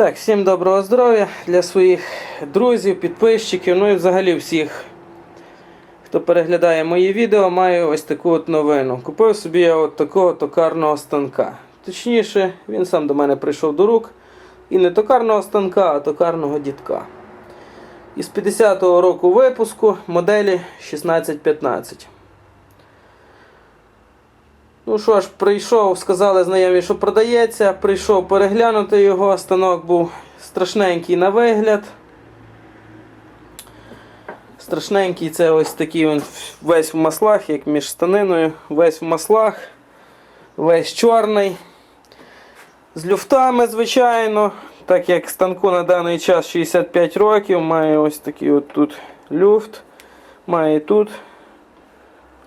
Так, всім доброго здоров'я для своїх друзів, підписчиків, ну і взагалі всіх, хто переглядає мої відео, маю ось таку от новину. Купив собі я от такого токарного станка. Точніше, він сам до мене прийшов до рук. І не токарного станка, а токарного дітка. Із 50-го року випуску моделі 1615. Ну що ж, прийшов, сказали знайомі, що продається. Прийшов переглянути його. Станок був страшненький на вигляд. Страшненький це ось такий він весь в маслах, як між станиною, весь в маслах, весь чорний. З люфтами, звичайно. Так як станку на даний час 65 років, має ось такий от тут люфт. Має тут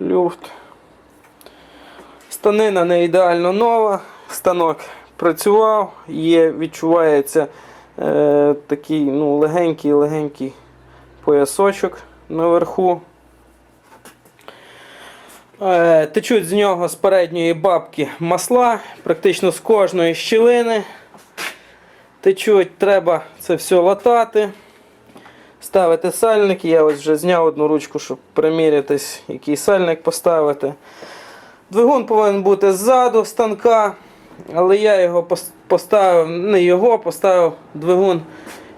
люфт. Станина не ідеально нова, станок працював, є, відчувається е, такий ну, легенький-легенький поясочок наверху. Е, течуть з нього з передньої бабки масла, практично з кожної щілини. Течуть, треба це все латати. Ставити сальник. Я ось вже зняв одну ручку, щоб примірятись, який сальник поставити. Двигун повинен бути ззаду станка, але я його поставив, не його, поставив двигун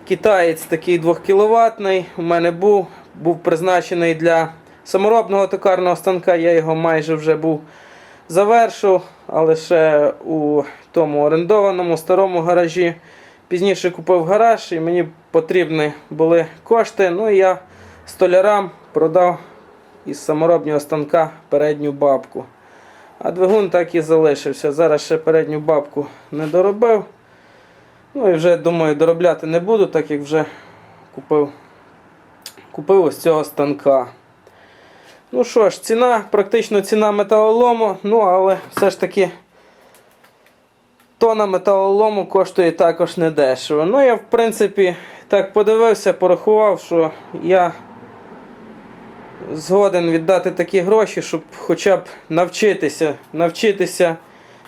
китаєць такий 2 кВт. У мене був, був призначений для саморобного токарного станка. Я його майже вже був завершив, але ще у тому орендованому старому гаражі. Пізніше купив гараж і мені потрібні були кошти. Ну і я столярам продав із саморобного станка передню бабку. А двигун так і залишився. Зараз ще передню бабку не доробив. Ну і вже думаю, доробляти не буду, так як вже купив, купив ось цього станка. Ну що ж, ціна, практично ціна металолому, ну але все ж таки тона металолому коштує також недешево. Ну я в принципі так подивився, порахував, що я згоден віддати такі гроші, щоб хоча б навчитися, навчитися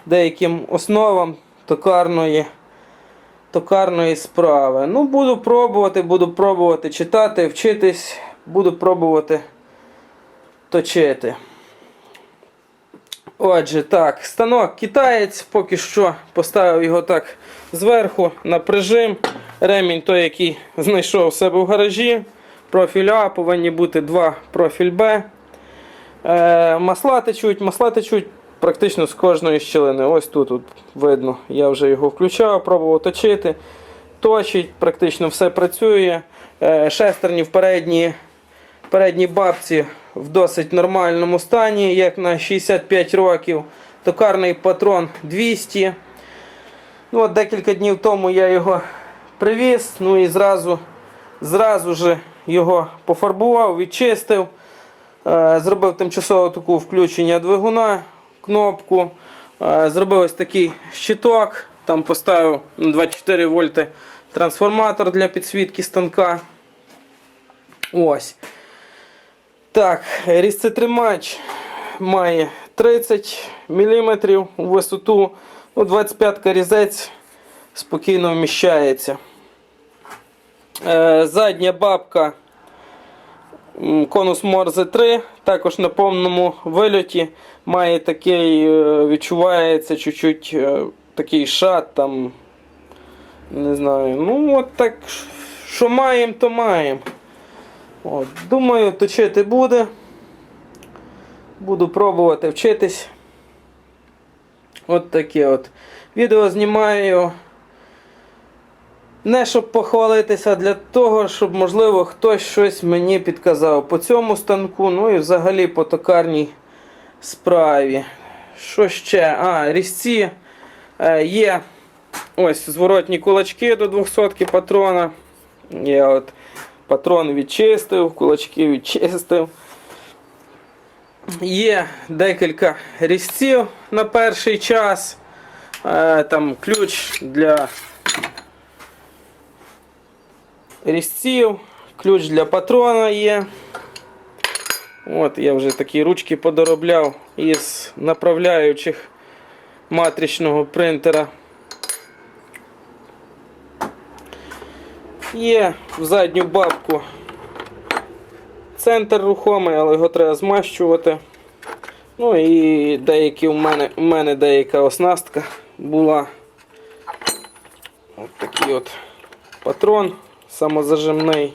деяким основам токарної, токарної справи. Ну, буду пробувати, буду пробувати читати, вчитись, буду пробувати точити. Отже, так, станок китаєць, поки що поставив його так зверху на прижим. Ремінь той, який знайшов у себе в гаражі. Профіль А повинні бути два профіль Б. Е, масла течуть, масла течуть практично з кожної щілини. Ось тут от видно, я вже його включав, пробував точити. Точить, практично все працює. Е, шестерні в передній, передній бабці в досить нормальному стані, як на 65 років. Токарний патрон 200. Ну, от Декілька днів тому я його привіз, ну і зразу, зразу же його пофарбував, відчистив. Е, Зробив тимчасово таку включення двигуна, кнопку. Е, Зробив ось такий щиток, там поставив 24 вольти трансформатор для підсвітки станка. Ось. Так, різцетримач має 30 мм у висоту. Ну, 25 різець спокійно вміщається. Е, Задня бабка конус Морзе 3, також на повному вильоті має такий, е, відчувається чуть-чуть е, такий шат там. Не знаю. Ну, от так, що маємо, то маємо. От, думаю, точити буде. Буду пробувати вчитись. От таке от. Відео знімаю. Не щоб похвалитися, а для того, щоб, можливо, хтось щось мені підказав по цьому станку, ну і взагалі по токарній справі. Що ще? А, різці е, є ось зворотні кулачки до 200 патрона. Я от патрон відчистив, кулачки відчистив. Є декілька різців на перший час. Е, Там ключ для різців, ключ для патрона є. От я вже такі ручки подоробляв із направляючих матричного принтера. Є в задню бабку центр рухомий, але його треба змащувати. Ну і деякі у мене, у мене деяка оснастка була. От такий от патрон самозажимний.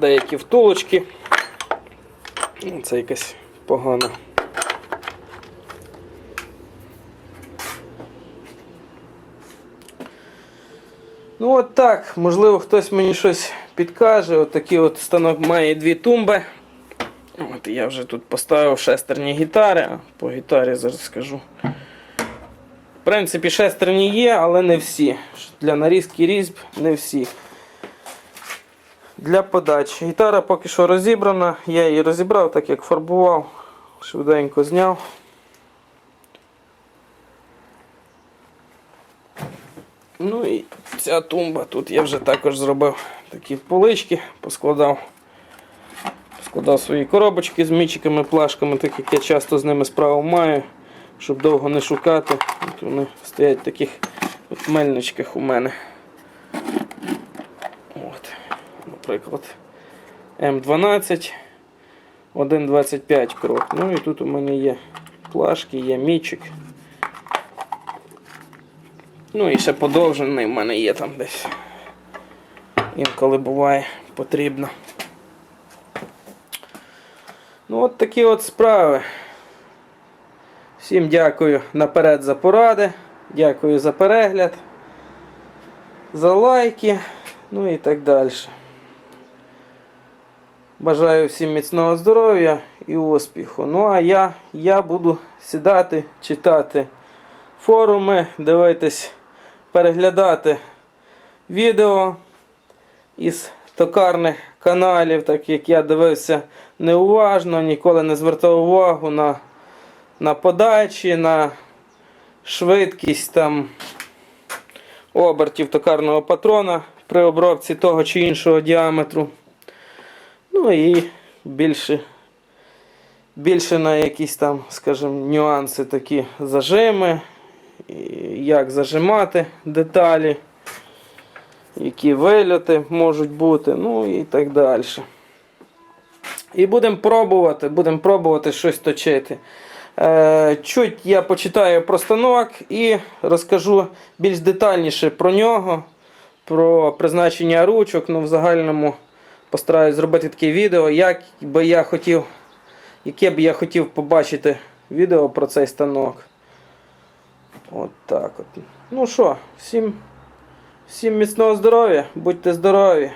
Деякі втулочки. Ну, Це якась погана. Ну от так, можливо, хтось мені щось підкаже. От от станок має дві тумби. От я вже тут поставив шестерні гітари, а по гітарі зараз скажу. Принципі, шестерні є, але не всі. Для нарізки різьб не всі. Для подачі. Гітара поки що розібрана, я її розібрав, так як фарбував, швиденько зняв. Ну і ця тумба тут я вже також зробив такі полички, поскладав. Складав свої коробочки з мічиками, плашками, так як я часто з ними справу маю, щоб довго не шукати. От вони стоять в таких от мельничках у мене. От, Наприклад, М12, 1,25 крок. Ну і тут у мене є плашки, є мічик. Ну і ще подовжений в мене є там десь. Інколи буває потрібно. Ну от такі от справи. Всім дякую наперед за поради. Дякую за перегляд, за лайки, ну і так далі. Бажаю всім міцного здоров'я і успіху. Ну а я, я буду сідати, читати форуми, дивитись, переглядати відео із токарних каналів, так як я дивився неуважно, ніколи не звертав увагу на, на подачі, на швидкість там обертів токарного патрона при обробці того чи іншого діаметру. Ну і більше, більше на якісь там, скажімо, нюанси такі зажими, як зажимати деталі, які вильоти можуть бути, ну і так далі. І будемо пробувати, будемо пробувати щось точити. Е, Чуть я почитаю про станок і розкажу більш детальніше про нього, про призначення ручок. Ну, в загальному постараюсь зробити таке відео, як би я хотів, яке б я хотів побачити відео про цей станок. От так от. Ну що, всім, всім міцного здоров'я, будьте здорові.